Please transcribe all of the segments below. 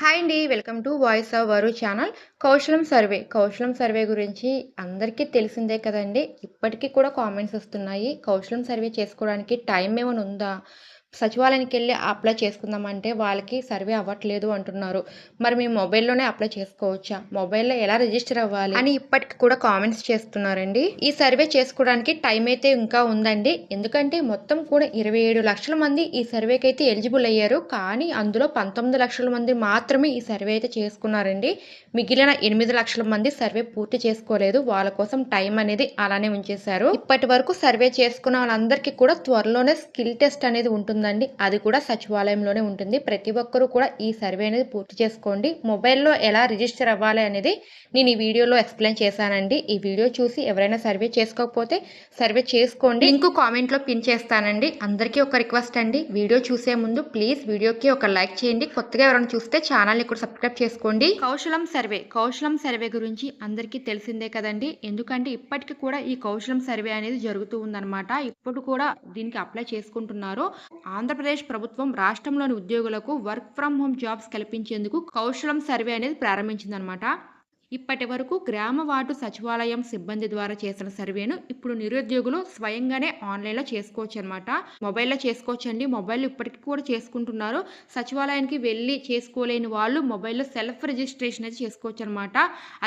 Hi అండి welcome to voice of Varu channel. Kaushalam survey. Kaushalam survey గురించి అందరికీ తెలిసిందే కదండి. ఇప్పటికీ కూడా కామెంట్స్ వస్తున్నాయి. కౌశలం సర్వే చేసుకోవడానికి టైం ఏమైనా ఉందా? సచివాలయానికి వెళ్ళి అప్లై చేసుకుందామంటే వాళ్ళకి సర్వే అవ్వట్లేదు అంటున్నారు. మరి మీ మొబైల్లోనే అప్లై చేసుకోవచ్చా? మొబైల్లో ఎలా రిజిస్టర్ అవ్వాలి? అని ఇప్పటికి కూడా కామెంట్స్ చేస్తున్నారండి. ఈ సర్వే చేసుకోవడానికి టైం అయితే ఇంకా ఉందండి. ఎందుకంటే మొత్తం కూడా ఇరవై ఏడు లక్షల మంది ఈ సర్వేకి అయితే ఎలిజిబుల్ అయ్యారు. కానీ అందులో పంతొమ్మిది లక్షల మంది మాత్రమే ఈ సర్వే అయితే చేసుకున్నారండి. మిగిలిన ఎనిమిది లక్షల మంది సర్వే పూర్తి చేసుకోలేదు. వాళ్ళ కోసం టైం అనేది అలానే ఉంచేశారు. ఇప్పటి వరకు సర్వే చేసుకున్న వాళ్ళందరికీ కూడా త్వరలోనే స్కిల్ టెస్ట్ అనేది ఉంటుంది. ఉంటుందండి అది కూడా సచివాలయంలోనే ఉంటుంది. ప్రతి ఒక్కరూ కూడా ఈ సర్వే అనేది పూర్తి చేసుకోండి. మొబైల్లో ఎలా రిజిస్టర్ అవ్వాలి అనేది నేను ఈ వీడియోలో ఎక్స్ప్లెయిన్ చేశానండి. ఈ వీడియో చూసి ఎవరైనా సర్వే చేసుకోకపోతే సర్వే చేసుకోండి. లింక్ కామెంట్లో పిన్ చేస్తానండి. అందరికీ ఒక రిక్వెస్ట్ అండి. వీడియో చూసే ముందు ప్లీజ్ వీడియోకి ఒక లైక్ చేయండి. కొత్తగా ఎవరైనా చూస్తే ఛానల్ని కూడా సబ్స్క్రైబ్ చేసుకోండి. కౌశలం సర్వే. కౌశలం సర్వే గురించి అందరికీ తెలిసిందే కదండి. ఎందుకంటే ఇప్పటికీ కూడా ఈ కౌశలం సర్వే అనేది జరుగుతూ ఉందన్నమాట. ఇప్పుడు కూడా దీనికి అప్లై చేసుకుంటున్నారు. ఆంధ్రప్రదేశ్ ప్రభుత్వం రాష్ట్రంలోని ఉద్యోగులకు వర్క్ ఫ్రం హోమ్ జాబ్స్ కల్పించేందుకు కౌశలం సర్వే అనేది ప్రారంభించిందనమాట. ఇప్పటి వరకు గ్రామ వార్డు సచివాలయం సిబ్బంది ద్వారా చేసిన సర్వేను ఇప్పుడు నిరుద్యోగులు స్వయంగానే ఆన్లైన్లో చేసుకోవచ్చు అనమాట మొబైల్లో చేసుకోవచ్చండి. మొబైల్ ఇప్పటికీ కూడా చేసుకుంటున్నారు. సచివాలయానికి వెళ్ళి చేసుకోలేని వాళ్ళు మొబైల్లో సెల్ఫ్ రిజిస్ట్రేషన్ అయితే చేసుకోవచ్చు అనమాట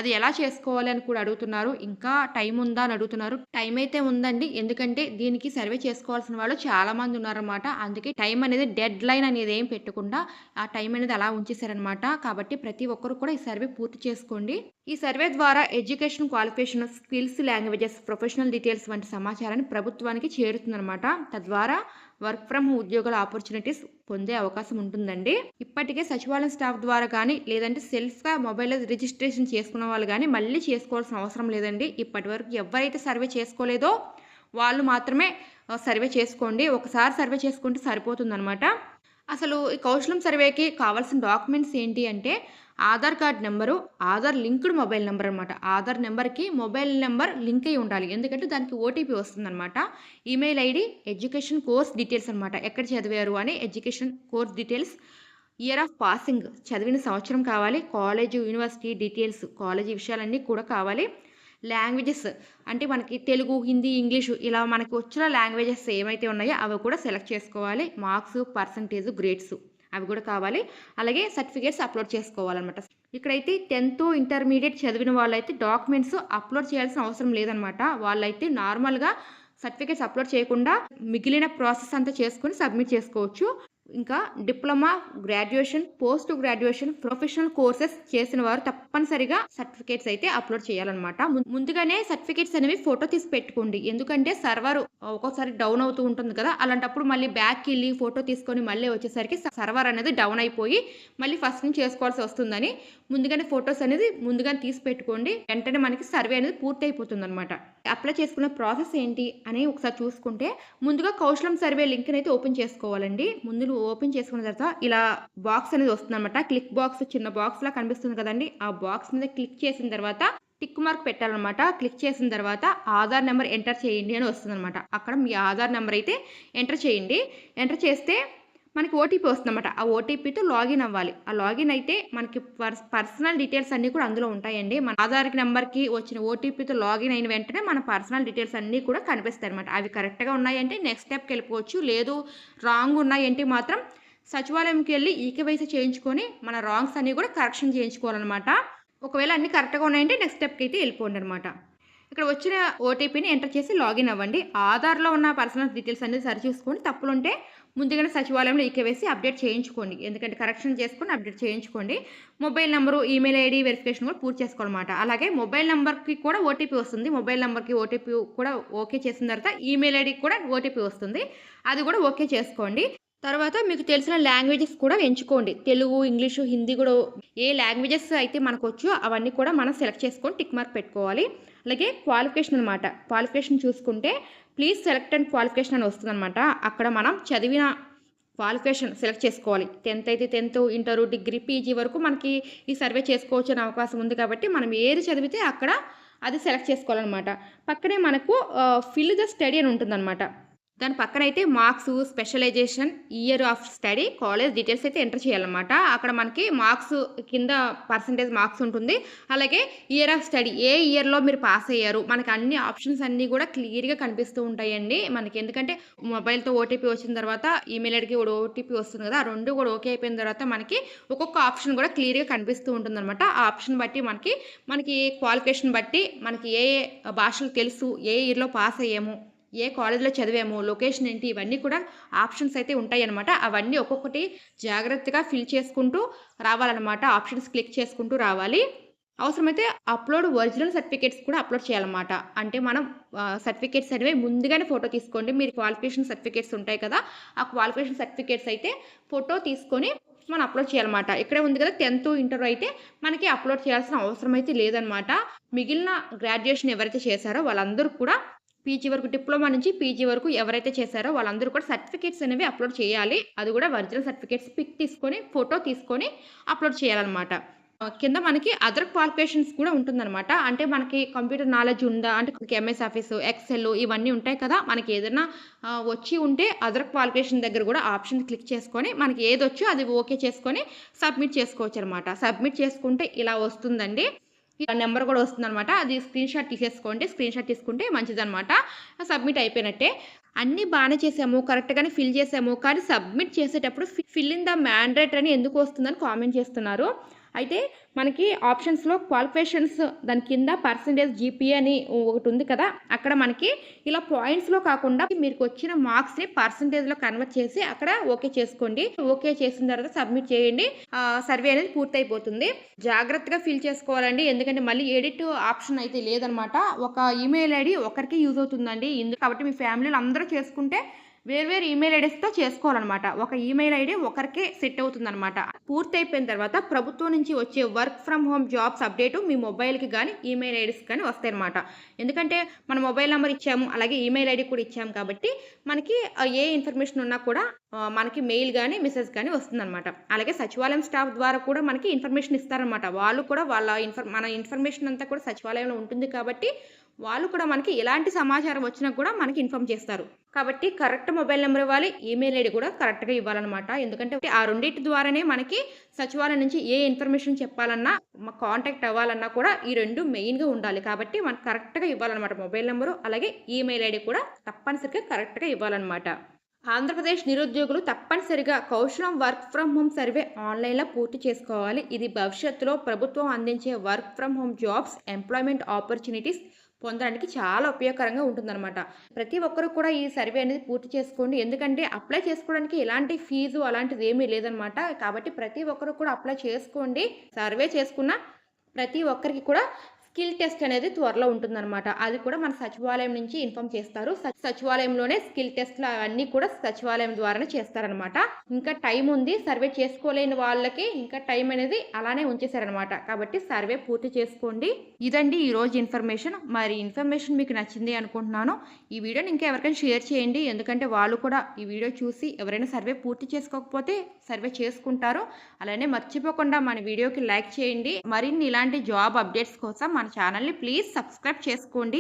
అది ఎలా చేసుకోవాలి అని కూడా అడుగుతున్నారు. ఇంకా టైం ఉందా అని అడుగుతున్నారు. టైం అయితే ఉందండి. ఎందుకంటే దీనికి సర్వే చేసుకోవాల్సిన వాళ్ళు చాలామంది ఉన్నారన్నమాట. అందుకే టైం అనేది డెడ్ లైన్ అనేది ఏం పెట్టకుండా ఆ టైం అనేది అలా ఉంచేశారనమాట కాబట్టి ప్రతి ఒక్కరు కూడా ఈ సర్వే పూర్తి చేసుకోండి. ఈ సర్వే ద్వారా education qualification skills languages professional details వంటి సమాచారాన్ని ప్రభుత్వానికి చేరుతుందన్నమాట. తద్వారా వర్క్ ఫ్రమ్ ఉద్యోగాల ఆపర్చునిటీస్ పొందే అవకాశం ఉంటుందండి. ఇప్పటికే సచివాలయం స్టాఫ్ ద్వారా కానీ లేదంటే సెల్ఫ్గా మొబైల్లో రిజిస్ట్రేషన్ చేసుకున్న వాళ్ళు కానీ మళ్ళీ చేసుకోవాల్సిన అవసరం లేదండి. ఇప్పటి వరకు ఎవరైతే సర్వే చేసుకోలేదో వాళ్ళు మాత్రమే సర్వే చేసుకోండి. ఒకసారి సర్వే చేసుకుంటే సరిపోతుందన్నమాట. అసలు ఈ కౌశలం సర్వేకి కావాల్సిన డాక్యుమెంట్స్ ఏంటి అంటే Aadhaar card number Aadhaar linked mobile number అనమాట ఆధార్ నెంబర్కి మొబైల్ నెంబర్ లింక్ అయి ఉండాలి. ఎందుకంటే దానికి ఓటీపీ వస్తుందన్నమాట. Email ID education course details అనమాట ఎక్కడ చదివారు అని education course details. Year of passing చదివిన సంవత్సరం కావాలి. కాలేజ్ యూనివర్సిటీ డీటెయిల్స్ కాలేజీ విషయాలన్నీ కూడా కావాలి. లాంగ్వేజెస్ అంటే మనకి తెలుగు హిందీ ఇంగ్లీషు ఇలా మనకి వచ్చిన లాంగ్వేజెస్ ఏమైతే ఉన్నాయో అవి కూడా సెలెక్ట్ చేసుకోవాలి. Marks percentage grades. అవి కూడా కావాలి. అలాగే సర్టిఫికేట్స్ అప్లోడ్ చేసుకోవాలన్నమాట. ఇక్కడైతే టెన్త్ ఇంటర్మీడియట్ చదివిన వాళ్ళైతే డాక్యుమెంట్స్ అప్లోడ్ చేయాల్సిన అవసరం లేదనమాట వాళ్ళైతే నార్మల్గా సర్టిఫికేట్స్ అప్లోడ్ చేయకుండా మిగిలిన ప్రాసెస్ అంతా చేసుకొని సబ్మిట్ చేసుకోవచ్చు. ఇంకా diploma graduation post graduation professional courses చేసిన వారు తప్పనిసరిగా సర్టిఫికేట్స్ అయితే అప్లోడ్ చేయాలన్నమాట. ముందుగానే సర్టిఫికేట్స్ అనేవి ఫోటో తీసి పెట్టుకోండి. ఎందుకంటే సర్వర్ ఒక్కోసారి డౌన్ అవుతూ ఉంటుంది కదా. అలాంటప్పుడు మళ్ళీ బ్యాక్కి వెళ్ళి ఫోటో తీసుకొని మళ్ళీ వచ్చేసరికి సర్వర్ అనేది డౌన్ అయిపోయి మళ్ళీ ఫస్ట్ నుంచి చేసుకోవాల్సి వస్తుందని ముందుగానే ఫొటోస్ అనేది ముందుగానే తీసి పెట్టుకోండి. వెంటనే మనకి సర్వే అనేది పూర్తి అయిపోతుంది అనమాట అప్లై చేసుకున్న ప్రాసెస్ ఏంటి అని ఒకసారి చూసుకుంటే ముందుగా కౌశలం సర్వే లింక్ అయితే ఓపెన్ చేసుకోవాలండి. ముందు ఓపెన్ చేసుకున్న తర్వాత ఇలా బాక్స్ అనేది వస్తుంది అనమాట క్లిక్ బాక్స్ చిన్న బాక్స్ లా కనిపిస్తుంది కదండి. ఆ బాక్స్ మీద క్లిక్ చేసిన తర్వాత టిక్ మార్క్ పెట్టాలన్నమాట. క్లిక్ చేసిన తర్వాత ఆధార్ నెంబర్ ఎంటర్ చేయండి అని వస్తుందన్నమాట. అక్కడ మీ ఆధార్ నెంబర్ అయితే ఎంటర్ చేయండి. ఎంటర్ చేస్తే మనకి ఓటీపీ వస్తుందన్నమాట. ఆ ఓటీపీతో లాగిన్ అవ్వాలి. ఆ లాగిన్ అయితే మనకి పర్స్ పర్సనల్ డీటెయిల్స్ అన్నీ కూడా అందులో ఉంటాయండి. మన ఆధార్ నెంబర్కి వచ్చిన ఓటీపీతో లాగిన్ అయిన వెంటనే మన పర్సనల్ డీటెయిల్స్ అన్నీ కూడా కనిపిస్తాయి అనమాట అవి కరెక్ట్గా ఉన్నాయంటే నెక్స్ట్ స్టెప్కి వెళ్ళిపోవచ్చు. లేదు రాంగ్ ఉన్నాయంటే మాత్రం సచివాలయంకి వెళ్ళి ఈకేవైసీ చేయించుకొని మన రాంగ్స్ అన్నీ కూడా కరెక్షన్ చేయించుకోవాలన్నమాట. ఒకవేళ అన్నీ కరెక్ట్గా ఉన్నాయంటే నెక్స్ట్ స్టెప్కి అయితే వెళ్ళిపోండి అనమాట ఇక్కడ వచ్చిన ఓటీపీని ఎంటర్ చేసి లాగిన్ అవ్వండి. ఆధార్లో ఉన్న పర్సనల్ డీటెయిల్స్ అనేది సరిచూసుకొని తప్పులుంటే ముందుగానే సచివాలయంలో ఈకేవైసీ అప్డేట్ చేయించుకోండి. ఎందుకంటే కరెక్షన్ చేసుకొని అప్డేట్ చేయించుకోండి. Mobile number email ID verification కూడా పూర్తి చేసుకోవాలన్నమాట. అలాగే మొబైల్ నెంబర్కి కూడా ఓటీపీ వస్తుంది. మొబైల్ నెంబర్కి ఓటీపీ కూడా ఓకే చేసిన తర్వాత ఈమెయిల్ ఐడికి కూడా ఓటీపీ వస్తుంది. అది కూడా ఓకే చేసుకోండి. తర్వాత మీకు తెలిసిన లాంగ్వేజెస్ కూడా ఎంచుకోండి. తెలుగు ఇంగ్లీషు హిందీ కూడా ఏ లాంగ్వేజెస్ అయితే మనకు వచ్చో అవన్నీ కూడా మనం సెలెక్ట్ చేసుకొని టిక్ మార్క్ పెట్టుకోవాలి. అలాగే క్వాలిఫికేషన్ అనమాట క్వాలిఫికేషన్ చూసుకుంటే ప్లీజ్ సెలెక్ట్ అండ్ క్వాలిఫికేషన్ అని వస్తుందన్నమాట. అక్కడ మనం చదివిన క్వాలిఫికేషన్ సెలెక్ట్ చేసుకోవాలి. టెన్త్ అయితే టెన్త్ ఇంటర్ డిగ్రీ పీజీ వరకు మనకి ఈ సర్వే చేసుకోవచ్చు అనే అవకాశం ఉంది కాబట్టి మనం ఏది చదివితే అక్కడ అది సెలెక్ట్ చేసుకోవాలన్నమాట. పక్కనే మనకు ఫిల్ ద స్టడీ అని ఉంటుందన్నమాట. దాని పక్కన అయితే marks specialization year of study college details అయితే ఎంటర్ చేయాలన్నమాట. అక్కడ మనకి మార్క్స్ కింద పర్సంటేజ్ మార్క్స్ ఉంటుంది. అలాగే ఇయర్ ఆఫ్ స్టడీ ఏ ఇయర్లో మీరు పాస్ అయ్యారు? మనకి అన్ని ఆప్షన్స్ అన్నీ కూడా క్లియర్గా కనిపిస్తూ ఉంటాయండి. మనకి ఎందుకంటే మొబైల్తో ఓటీపీ వచ్చిన తర్వాత ఈమెయిల్ ఐడికి కూడా ఓటీపీ వస్తుంది కదా ఆ రెండు కూడా ఓకే అయిపోయిన తర్వాత మనకి ఒక్కొక్క ఆప్షన్ కూడా క్లియర్గా కనిపిస్తూ ఉంటుంది అనమాట ఆ ఆప్షన్ బట్టి మనకి మనకి క్వాలిఫికేషన్ బట్టి మనకి ఏ భాషలు తెలుసు ఏ ఇయర్లో పాస్ అయ్యాము ఏ కాలేజ్లో చదివాము లొకేషన్ ఏంటి ఇవన్నీ కూడా ఆప్షన్స్ అయితే ఉంటాయి అనమాట అవన్నీ ఒక్కొక్కటి జాగ్రత్తగా ఫిల్ చేసుకుంటూ రావాలన్నమాట. ఆప్షన్స్ క్లిక్ చేసుకుంటూ రావాలి. అవసరమైతే అప్లోడ్ ఒరిజినల్ సర్టిఫికేట్స్ కూడా అప్లోడ్ చేయాలన్నమాట. అంటే మనం సర్టిఫికేట్స్ అనేవి ముందుగానే ఫోటో తీసుకోండి. మీరు క్వాలిఫికేషన్ సర్టిఫికేట్స్ ఉంటాయి కదా ఆ క్వాలిఫికేషన్ సర్టిఫికేట్స్ అయితే ఫోటో తీసుకొని మనం అప్లోడ్ చేయాలన్నమాట. ఇక్కడే ఉంది కదా టెన్త్ ఇంటర్ అయితే మనకి అప్లోడ్ చేయాల్సిన అవసరం అయితే లేదనమాట మిగిలిన గ్రాడ్యుయేషన్ ఎవరైతే చేశారో వాళ్ళందరూ కూడా పీజీ వరకు డిప్లొమా నుంచి పీజీ వరకు ఎవరైతే చేశారో వాళ్ళందరూ కూడా సర్టిఫికేట్స్ అనేవి అప్లోడ్ చేయాలి. అది కూడా ఒరిజినల్ సర్టిఫికేట్స్ పిక్ తీసుకొని ఫోటో తీసుకొని అప్లోడ్ చేయాలన్నమాట. కింద మనకి అదర్ క్వాలిఫికేషన్స్ కూడా ఉంటుందన్నమాట. అంటే మనకి కంప్యూటర్ నాలెడ్జ్ ఉందా? అంటే ఎంఎస్ ఆఫీస్ ఎక్సెల్ ఇవన్నీ ఉంటాయి కదా. మనకి ఏదైనా వచ్చి ఉంటే అదర్ క్వాలిఫికేషన్ దగ్గర కూడా ఆప్షన్ క్లిక్ చేసుకొని మనకి ఏది వచ్చో అది ఓకే చేసుకొని సబ్మిట్ చేసుకోవచ్చు అనమాట సబ్మిట్ చేసుకుంటే ఇలా వస్తుందండి. నెంబర్ కూడా వస్తుంది అనమాట అది స్క్రీన్ షాట్ తీసేసుకోండి. స్క్రీన్ షాట్ తీసుకుంటే మంచిదనమాట సబ్మిట్ అయిపోయినట్టే. అన్నీ బాగానే చేసాము. కరెక్ట్గానే ఫిల్ చేసాము. కానీ సబ్మిట్ చేసేటప్పుడు ఫిల్ ఇన్ ద మ్యాండేట్ అని ఎందుకు వస్తుందని కామెంట్ చేస్తున్నారు. అయితే మనకి ఆప్షన్స్లో క్వాలిఫికేషన్స్ దాని కింద పర్సంటేజ్ జీపీఏ అని ఒకటి ఉంది కదా అక్కడ మనకి ఇలా పాయింట్స్లో కాకుండా మీకు వచ్చిన మార్క్స్ని పర్సంటేజ్లో కన్వర్ట్ చేసి అక్కడ ఓకే చేసుకోండి. ఓకే చేసిన తర్వాత సబ్మిట్ చేయండి. సర్వే అనేది పూర్తయిపోతుంది. జాగ్రత్తగా ఫిల్ చేసుకోవాలండి. ఎందుకంటే మళ్ళీ ఎడిట్ ఆప్షన్ అయితే లేదనమాట. ఒక ఈమెయిల్ ఐడి ఒకరికి యూజ్ అవుతుందండి. కాబట్టి మీ ఫ్యామిలీలో అందరూ చేసుకుంటే వేర్వేరు ఈమెయిల్ ఐడీస్తో చేసుకోవాలన్నమాట. ఒక ఈమెయిల్ ఐడి ఒకరికే సెట్ అవుతుందన్నమాట. పూర్తి అయిపోయిన తర్వాత ప్రభుత్వం నుంచి వచ్చే work from home jobs update మీ మొబైల్కి కానీ ఈమెయిల్ ఐడీస్ కానీ వస్తాయన్నమాట. ఎందుకంటే మన మొబైల్ నెంబర్ ఇచ్చాము అలాగే ఈమెయిల్ ఐడి కూడా ఇచ్చాము కాబట్టి మనకి ఏ ఇన్ఫర్మేషన్ ఉన్నా కూడా మనకి మెయిల్ కానీ మెసేజ్ కానీ వస్తుందన్నమాట. అలాగే సచివాలయం స్టాఫ్ ద్వారా కూడా మనకి ఇన్ఫర్మేషన్ ఇస్తారనమాట వాళ్ళు కూడా వాళ్ళ ఇన్ఫర్ మన ఇన్ఫర్మేషన్ అంతా కూడా సచివాలయంలో ఉంటుంది కాబట్టి వాళ్ళు కూడా మనకి ఎలాంటి సమాచారం వచ్చినా కూడా మనకి ఇన్ఫామ్ చేస్తారు. కాబట్టి కరెక్ట్ మొబైల్ నెంబర్ ఇవ్వాలి ఈమెయిల్ ఐడి కూడా కరెక్ట్గా ఇవ్వాలన్నమాట. ఎందుకంటే ఆ రెండింటి ద్వారానే మనకి సచివాలయం నుంచి ఏ ఇన్ఫర్మేషన్ చెప్పాలన్నా కాంటాక్ట్ అవ్వాలన్నా కూడా ఈ రెండు మెయిన్గా ఉండాలి. కాబట్టి మనకు కరెక్ట్గా ఇవ్వాలన్నమాట మొబైల్ నెంబరు అలాగే ఈమెయిల్ ఐడి కూడా తప్పనిసరిగా కరెక్ట్గా ఇవ్వాలన్నమాట. ఆంధ్రప్రదేశ్ నిరుద్యోగులు తప్పనిసరిగా Kaushalam work from home survey ఆన్లైన్లో పూర్తి చేసుకోవాలి. ఇది భవిష్యత్తులో ప్రభుత్వం అందించే work from home jobs employment opportunities పొందడానికి చాలా ఉపయోగకరంగా ఉంటుందన్నమాట. ప్రతి ఒక్కరు కూడా ఈ సర్వే అనేది పూర్తి చేసుకోండి. ఎందుకంటే అప్లై చేసుకోవడానికి ఎలాంటి ఫీజు అలాంటిది ఏమీ లేదనమాట కాబట్టి ప్రతి ఒక్కరు కూడా అప్లై చేసుకోండి. సర్వే చేసుకున్న ప్రతి ఒక్కరికి కూడా స్కిల్ టెస్ట్ అనేది త్వరలో ఉంటుందన్నమాట. అది కూడా మన సచివాలయం నుంచి ఇన్ఫామ్ చేస్తారు. సచివాలయంలోనే స్కిల్ టెస్ట్లు అవన్నీ కూడా సచివాలయం ద్వారానే చేస్తారనమాట ఇంకా టైం ఉంది సర్వే చేసుకోలేని వాళ్ళకి ఇంకా టైం అనేది అలానే ఉంచేశారనమాట కాబట్టి సర్వే పూర్తి చేసుకోండి. ఇదండి ఈరోజు ఇన్ఫర్మేషన్. మరి ఇన్ఫర్మేషన్ మీకు నచ్చింది అనుకుంటున్నాను. ఈ వీడియోని ఇంకా ఎవరికైనా షేర్ చేయండి. ఎందుకంటే వాళ్ళు కూడా ఈ వీడియో చూసి ఎవరైనా సర్వే పూర్తి చేసుకోకపోతే సర్వే చేసుకుంటారు. అలానే మర్చిపోకుండా మన వీడియోకి లైక్ చేయండి. మరిన్ని ఇలాంటి జాబ్ అప్డేట్స్ కోసం మన ఛానల్ని ప్లీజ్ సబ్స్క్రైబ్ చేసుకోండి.